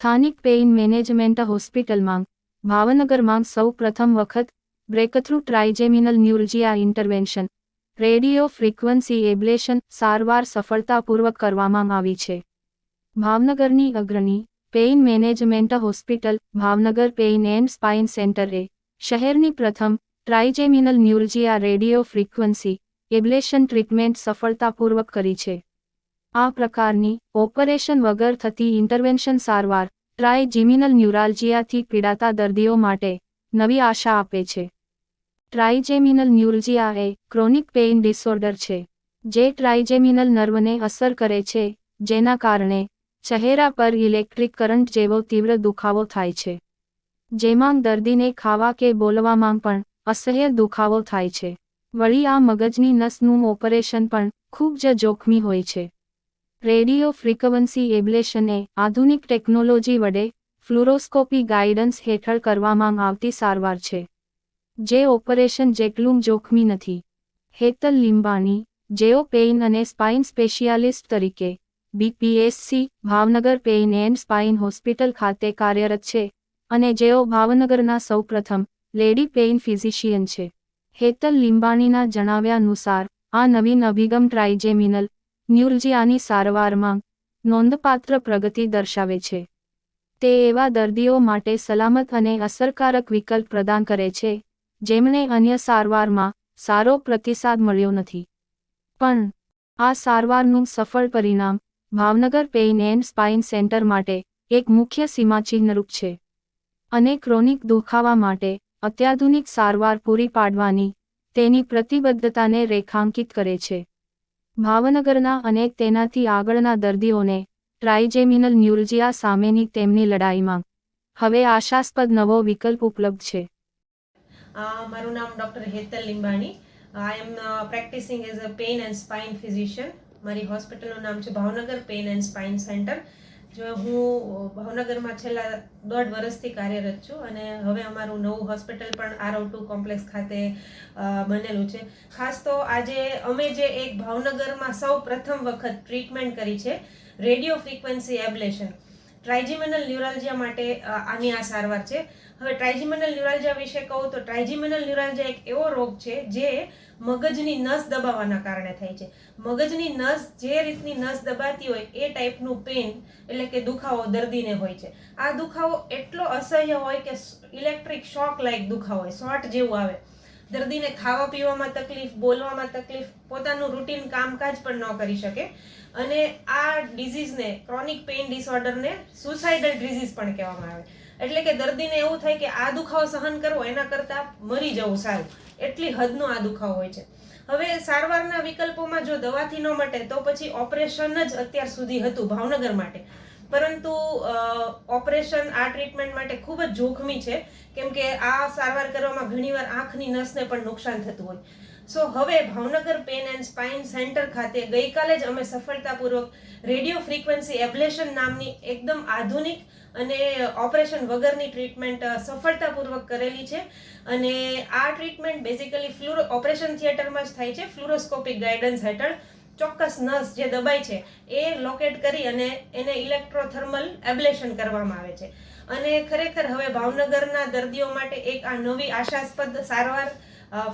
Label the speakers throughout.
Speaker 1: સ્થાનિક pain management હોસ્પિટલમાં ભાવનગરમાં સૌ પ્રથમ વખત breakthrough trigeminal neuralgia intervention, radio frequency ablation સારવાર સફળતાપૂર્વક કરવામાં આવી છે. ભાવનગરની અગ્રણી pain management hospital Bhavnagar pain and spine સેન્ટરે શહેરની પ્રથમ trigeminal neuralgia radio frequency ablation treatment સફળતાપૂર્વક કરી છે. આ પ્રકારની ઓપરેશન વગર થતી ઇન્ટરવેન્શન સારવાર ટ્રાઇજેમિનલ ન્યુરાલ્જિયાથી પીડાતા દર્દીઓ માટે નવી આશા આપે છે. ટ્રાઇજેમિનલ ન્યુરજિયા એ ક્રોનિક પેઇન ડિસઓર્ડર છે, જે ટ્રાયજેમિનલ નર્વને અસર કરે છે, જેના કારણે ચહેરા પર ઇલેક્ટ્રિક કરંટ જેવો તીવ્ર દુખાવો થાય છે. જેમાં દર્દીને ખાવા કે બોલવામાં પણ અસહ્ય દુખાવો થાય છે. વળી આ મગજની નસનું ઓપરેશન પણ ખૂબ જ જોખમી હોય છે. રેડિયો ફ્રીક્વન્સી એબ્લેશને આધુનિક ટેકનોલોજી વડે ફ્લુરોસ્કોપી ગાઇડન્સ હેઠળ કરવામાં આવતી સારવાર છે, જે ઓપરેશન જેટલું જોખમી નથી. હેતલ લીંબાણી, જેઓ પેઇન અને સ્પાઇન સ્પેશિયાલિસ્ટ તરીકે BPSC Bhavnagar pain and spine hospital ખાતે કાર્યરત છે અને જેઓ ભાવનગરના સૌપ્રથમ લેડી પેઇન ફિઝિશિયન છે. હેતલ લીંબાણીના જણાવ્યાનુસાર આ નવીન અભિગમ ટ્રાઇજેમિનલ ન્યુરજિયાની સારવારમાં નોંધપાત્ર પ્રગતિ દર્શાવે છે. તે એવા દર્દીઓ માટે સલામત અને અસરકારક વિકલ્પ પ્રદાન કરે છે, જેમને અન્ય સારવારમાં સારો પ્રતિસાદ મળ્યો નથી. પણ, આ સારવારનું સફળ પરિણામ Bhavnagar pain and spine centre માટે એક મુખ્ય સીમાચિહ્નરૂપ છે. અને ક્રોનિક દુખાવા માટે અત્યાધુનિક સારવાર પૂરી પાડવાની તેની પ્રતિબદ્ધતાને રેખાંકિત કરે છે. ભાવનગરના અને તેનાથી આગળના દર્દીઓને ટ્રાઇજેમિનલ ન્યુરજિયા સામેની તેમની લડાઈમાં હવે આશાસ્પદ નવો વિકલ્પ ઉપલબ્ધ છે.
Speaker 2: મારું નામ doctor Hetal Limbani. I am practising as a pain and spine physician મારી હોસ્પિટલનું નામ છે Bhavnagar pain and spine centre જો હું ભાવનગરમાં છેલ્લા દોઢ વર્ષથી કાર્યરત છું અને હવે અમારું નવું હોસ્પિટલ પણ આરવ ટુ કોમ્પ્લેક્સ ખાતે બનેલું છે. ખાસ તો આજે અમે જે એક ભાવનગરમાં સૌ પ્રથમ વખત ટ્રીટમેન્ટ કરી છે, radio frequency ablation. Trigeminal neuralgia માટે આની આ સારવાર છે. હવે ટ્રાઇજિમિનલ ન્યુરાલ્જિયા વિશે કહું તો ટ્રાઇજિમિનલ ન્યુરાલજિયા એક એવો રોગ છે જે મગજની નસ દબાવવાના કારણે થાય છે. મગજની નસ જે રીતની નસ દબાતી હોય એ ટાઈપનું પેઇન એટલે કે દુખાવો દર્દીને હોય છે. આ દુખાવો એટલો અસહ્ય હોય કે ઇલેક્ટ્રિક શોક લાઈક દુખાવો હોય, શોર્ટ જેવું આવે. દર્દીને ખાવા પીવામાં તકલીફ, બોલવામાં તકલીફ, પોતાનું રૂટીન કામકાજ પણ ન કરી શકે. અને આ ડિઝીઝને ક્રોનિક પેઇન ડિસઓર્ડરને સુસાઇડલ ડિઝીઝ પણ કહેવામાં આવે. એટલે કે દર્દીને એવું થાય કે આ દુખાવો સહન કરવો, એના કરતાં મરી જવું સારું. એટલી હદનો આ દુખાવો હોય છે. હવે સારવારના વિકલ્પોમાં જો દવાથી ન મટે, તો પછી ઓપરેશન જ અત્યાર સુધી હતું, ભાવનગર માટે. પરંતુ ઓપરેશન આ ટ્રીટમેન્ટ માટે ખૂબ જ જોખમી છે. કેમ કે આ સારવાર કરવામાં ઘણીવાર આંખની નસને પણ નુકસાન થતું હોય. સો, હવે Bhavnagar pain and spine centre ખાતે ગઈકાલે જ અમે સફળતાપૂર્વક રેડિયો ફ્રીક્વન્સી એબ્લેશન નામની એકદમ આધુનિક અને ઓપરેશન વગરની ટ્રીટમેન્ટ સફળતાપૂર્વક કરેલી છે. અને આ ટ્રીટમેન્ટ બેઝિકલી ફ્લુરો, ઓપરેશન થિયેટરમાં જ થાય છે, ફ્લુરોસ્કોપિક ગાઈડન્સ હેઠળ. ચોક્કસ નસ જે દબાય છે, એ લોકેટ કરી અને એને ઇલેક્ટ્રોથર્મલ એબ્લેશન કરવામાં આવે છે. અને ખરેખર હવે ભાવનગરના દર્દીઓ માટે એક આ નવી આશાસ્પદ સારવાર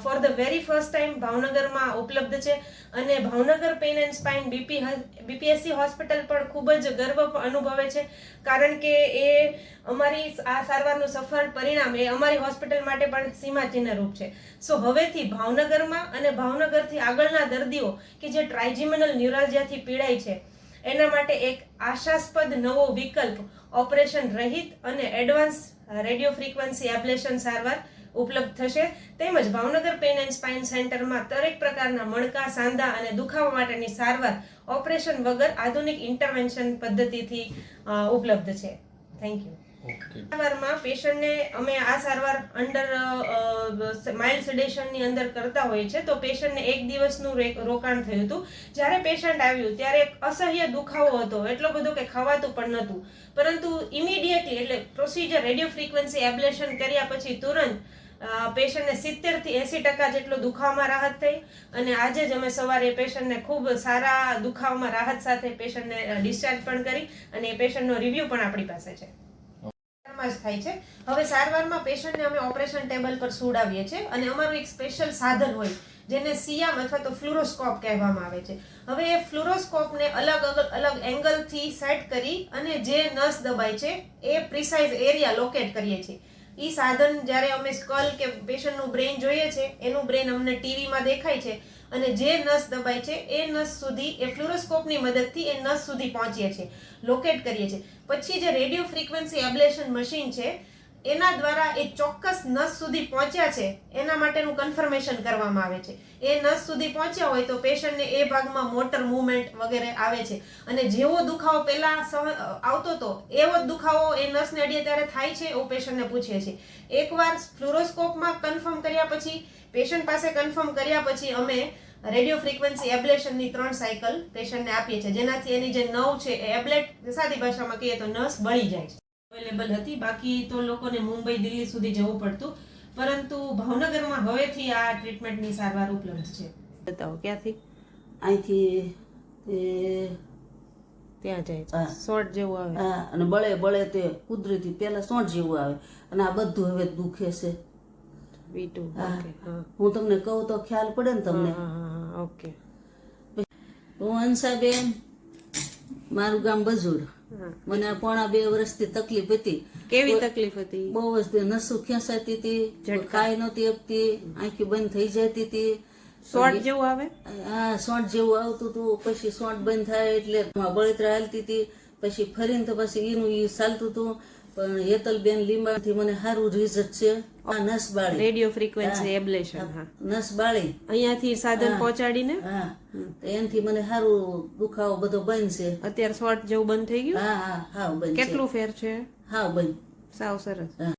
Speaker 2: for the very first time ભાવનગરમાં ઉપલબ્ધ છે. અને Bhavnagar pain and spine BP BPSC hospital પણ ખૂબ જ ગર્વ અનુભવે છે. કારણ કે એ અમારી આ સારવારનું સફળ પરિણામ એ અમારી હોસ્પિટલ માટે પણ સીમાચિહ્ન રૂપ છે. સો હવેથી ભાવનગરમાં અને ભાવનગરથી આગળના દર્દીઓ કે જે ટ્રાઇજિમિનલ ન્યુરાલજિયાથી પીડાય છે, એના માટે એક આશાસ્પદ નવો વિકલ્પ ઓપરેશન રહિત અને એડવાન્સ રેડિયો ફ્રીક્વન્સી એબ્લેશન સારવાર ઉપલબ્ધ થશે. તેમજ ભાવનગર પેન એન્ડ સ્પાઇન સેન્ટરમાં દરેક પ્રકારના મણકા સાંધા અને દુખાવા માટેની સારવાર ઓપરેશન વગર આધુનિક ઇન્ટરવેન્શન પદ્ધતિથી ઉપલબ્ધ છે. થેન્ક યુ સારવારમાં પેશન્ટને અમે આ સારવાર અંડર માઇલ્ડ સેડેશનની અંદર કરતા હોઈએ છીએ તો પેશન્ટને એક દિવસનું રોકાણ થયું હતું. જ્યારે પેશન્ટ આવ્યું ત્યારે એક અસહ્ય દુખાવો હતો. એટલો બધો કે ખવાતું પણ નહોતું. પરંતુ ઇમિડિયેટલી એટલે પ્રોસિજર રેડિયો ફ્રીક્વન્સી એબ્લેશન કર્યા પછી તુરંત પેશન્ટને સિત્તેરથી એસી ટકા જેટલો દુખાવામાં રાહત થઈ અને આજે જ અમે સવારે પેશન્ટને ખૂબ સારા દુખાવામાં રાહત સાથે પેશન્ટને ડિસ્ચાર્જ પણ કરી અને એ પેશન્ટનો રિવ્યૂ પણ આપણી પાસે છે. જ થાય છે. હવે સારવારમાં પેશન્ટને અમે ઓપરેશન ટેબલ પર સુડાવીએ છીએ અને અમારું એક સ્પેશિયલ સાધન હોય જેને સિયામ અથવા તો ફ્લુરોસ્કોપ કહેવામાં આવે છે. હવે એ ફ્લુરોસ્કોપને અલગ અલગ અલગ એંગલથી સેટ કરી અને જે નસ દબાય છે એ પ્રિસાઇઝ એરિયા લોકેટ કરીએ છીએ. એ સાધન જ્યારે અમે સ્કલ કે પેશન્ટનું બ્રેઇન જોઈએ છે, એનું બ્રેઇન અમને ટીવીમાં દેખાય છે અને જે નસ દબાય છે, એ નસ સુધી, એ ફ્લુરોસ્કોપની મદદથી એ નસ સુધી પહોંચીએ છીએ લોકેટ કરીએ છીએ. પછી જે રેડિયો ફ્રીક્વન્સી એબ્લેશન મશીન છે એના દ્વારા એ ચોક્કસ નસ સુધી પહોંચ્યા છે, એના માટેનું કન્ફર્મેશન કરવામાં આવે છે. એ નસ સુધી પહોંચ્યા હોય તો પેશન્ટને એ ભાગમાં મોટર મૂવમેન્ટ વગેરે આવે છે. અને જેવો દુખાવો પહેલા આવતો હતો એવો જ દુખાવો એ નસને અડીએ ત્યારે થાય છે એવું પેશન્ટને પૂછીએ છીએ એકવાર ફ્લુરોસ્કોપમાં કન્ફર્મ કર્યા પછી, પેશન્ટ પાસે કન્ફર્મ કર્યા પછી અમે રેડિયો ફ્રીક્વન્સી એબ્લેશનની ત્રણ સાયકલ પેશન્ટને આપીએ છીએ. જેનાથી એની જે નવ છે એ એબ્લેટ સાદી ભાષામાં કહીએ તો નસ બળી જાય છે. અવેલેબલ હતી. બાકી તો લોકોને મુંબઈ દિલ્હી સુધી જવું પડતું. પરંતુ ભાવનગરમાં હવેથી આ ટ્રીટમેન્ટની સારવાર ઉપલબ્ધ છે. બતાવો ક્યાંથી?
Speaker 3: અહીંથી
Speaker 2: ત્યાં જાય
Speaker 3: હા.
Speaker 2: શોર્ટ જેવું આવે.
Speaker 3: હા અને બળે બળે તે કુદરતી પેલા સોટ જેવું આવે. અને આ બધું હવે દુખે છે. હા.
Speaker 2: હું.
Speaker 3: તમને કહું તો ખ્યાલ પડે ને તમને.
Speaker 2: ઓકે.
Speaker 3: હું હંસાબેન મારું ગામ બજુડ. મને પોણા બે વર્ષથી તકલીફ હતી.
Speaker 2: કેવી તકલીફ હતી?
Speaker 3: બહુ જ નસું ખેંચાતી હતી. કાંઈ નહોતી આપતી. આંખી બંધ થઈ જતી હતી.
Speaker 2: શોર્ટ જેવું આવે?
Speaker 3: હા સોંટ જેવું આવતું હતું. પછી સોંટ બંધ થાય એટલે બળતરા હાલતી હતી. પછી ફરીને તો પછી એનું ઈ ચાલતું હતું. પણ હેતલબેન લીંબાથી મને સારું રિઝલ્ટ છે. આ નસ બાળી.
Speaker 2: રેડિયો ફ્રીક્વન્સી એબ્લેશન હા.
Speaker 3: નસ બાળી.
Speaker 2: અહીંયાથી સાધન
Speaker 3: હા.
Speaker 2: પહોંચાડીને?
Speaker 3: હા. તો મને સારું દુખાવો બધો બંધ છે.
Speaker 2: અત્યારે શોર્ટ જેવું બંધ થઈ ગયું?
Speaker 3: હા હા. હાવ બંધ
Speaker 2: કેટલું ફેર છે?
Speaker 3: હા બંધ.
Speaker 2: સાવ સરસ.
Speaker 3: હા.